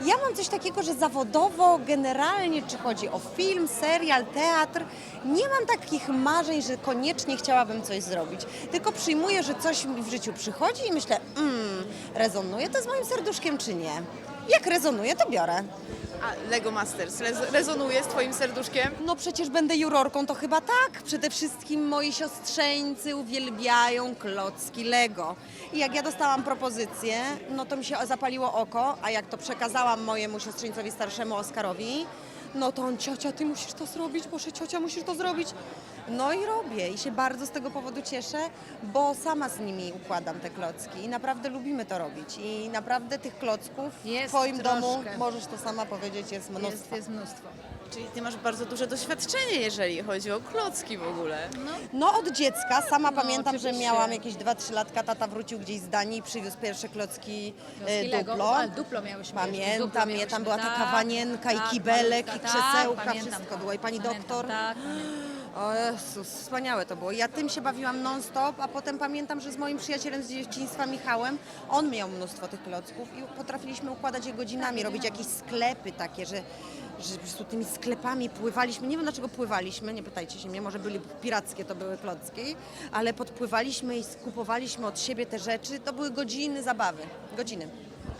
Ja mam coś takiego, że zawodowo, generalnie, czy chodzi o film, serial, teatr, nie mam takich marzeń, że koniecznie chciałabym coś zrobić. Tylko przyjmuję, że coś mi w życiu przychodzi i myślę, mm, rezonuje to z moim serduszkiem, czy nie. Jak rezonuje, to biorę. A Lego Masters rez- rezonuje z twoim serduszkiem? No przecież będę jurorką, to chyba tak. Przede wszystkim moi siostrzeńcy uwielbiają klocki Lego. I jak ja dostałam propozycję, no to mi się zapaliło oko, a jak to przekazałam mojemu siostrzeńcowi starszemu Oskarowi, no to on, ciocia, ty musisz to zrobić, proszę ciocia, musisz to zrobić. No i robię i się bardzo z tego powodu cieszę, bo sama z nimi układam te klocki i naprawdę lubimy to robić. I naprawdę tych klocków w Jest twoim domu, troszkę. możesz to sama powiedzieć, jest mnóstwo. Jest, jest mnóstwo. Czyli ty masz bardzo duże doświadczenie, jeżeli chodzi o klocki w ogóle. No od dziecka, sama No, pamiętam, że oczywiście. miałam jakieś 2-3 latka, tata wrócił gdzieś z Danii i przywiózł pierwsze klocki e, Klocki Lego. Duplo. Ale Duplo miałyśmy jeszcze, Pamiętam Duplo je, miałyśmy, tam była taka tak, wanienka i tak, kibelek i krzesełka, tak, pamiętam wszystko to. było i pani Pamiętam, doktor. Tak, pamiętam. O Jezus, wspaniałe to było. Ja tym się bawiłam non-stop, a potem pamiętam, że z moim przyjacielem z dzieciństwa Michałem, on miał mnóstwo tych klocków i potrafiliśmy układać je godzinami, robić jakieś sklepy takie, że, że po prostu tymi sklepami pływaliśmy. Nie wiem dlaczego pływaliśmy, nie pytajcie się mnie, może byli pirackie to były klocki, ale podpływaliśmy i skupowaliśmy od siebie te rzeczy. To były godziny zabawy, godziny.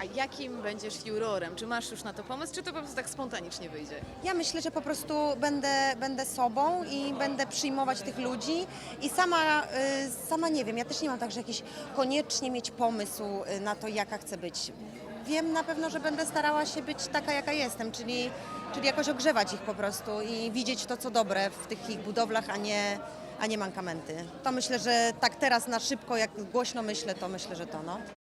A jakim będziesz jurorem? Czy masz już na to pomysł, czy to po prostu tak spontanicznie wyjdzie? Ja myślę, że po prostu będę, będę sobą i będę przyjmować tych ludzi i sama, y, sama nie wiem, ja też nie mam tak, że jakiś koniecznie mieć pomysł y, na to, jaka chcę być. Wiem na pewno, że będę starała się być taka, jaka jestem, czyli, czyli jakoś ogrzewać ich po prostu i widzieć to, co dobre w tych ich budowlach, a nie, a nie mankamenty. To myślę, że tak teraz na szybko, jak głośno myślę, to myślę, że to no.